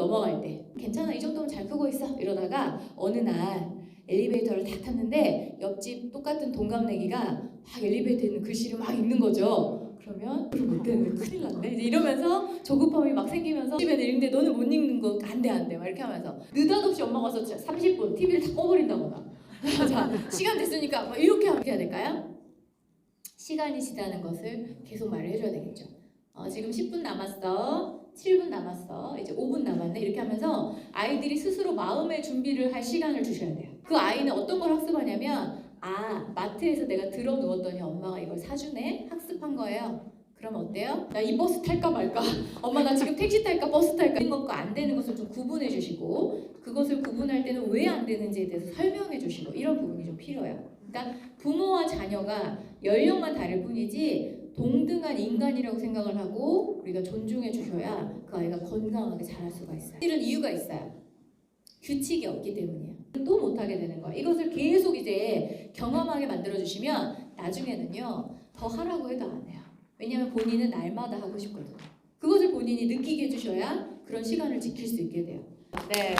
넘어갈 때 괜찮아 이 정도면 잘 크고 있어 이러다가 어느 날 엘리베이터를 다 탔는데 옆집 똑같은 동갑내기가 막 엘리베이터에 있는 글씨를 막 읽는 거죠. 그러면 그걸 못 되는데 큰일 났네. 이제 이러면서 조급함이 막 생기면서 집에 읽는데 너는 못 읽는 거 안 돼 안 돼 막 이렇게 하면서 느닷없이 엄마가 와서 진짜 30분 TV를 다 꺼버린다거나 자 시간 됐으니까 막 이렇게 하면 해야 될까요? 시간이 지나는 것을 계속 말을 해줘야 되겠죠. 어, 지금 10분 남았어. 7분 남았어. 이제 5분 남았네. 이렇게 하면서 아이들이 스스로 마음의 준비를 할 시간을 주셔야 돼요. 그 아이는 어떤 걸 학습하냐면 아 마트에서 내가 들어 누웠더니 엄마가 이걸 사주네 학습한 거예요. 그럼 어때요? 나 이 버스 탈까 말까? 엄마 나 지금 택시 탈까 버스 탈까? 되는 것과 안 되는 것을 좀 구분해 주시고 그것을 구분할 때는 왜 안 되는지에 대해서 설명해 주시고 이런 부분이 좀 필요해요. 그러니까 부모와 자녀가 연령만 다를 뿐이지 동등한 인간이라고 생각을 하고 우리가 존중해 주셔야 그 아이가 건강하게 자랄 수가 있어요. 이런 이유가 있어요. 규칙이 없기 때문이에요. 또 못하게 되는 거예요. 이것을 계속 이제 경험하게 만들어 주시면 나중에는요 더 하라고 해도 안 해요. 왜냐하면 본인은 날마다 하고 싶거든요. 그것을 본인이 느끼게 해주셔야 그런 시간을 지킬 수 있게 돼요. 네.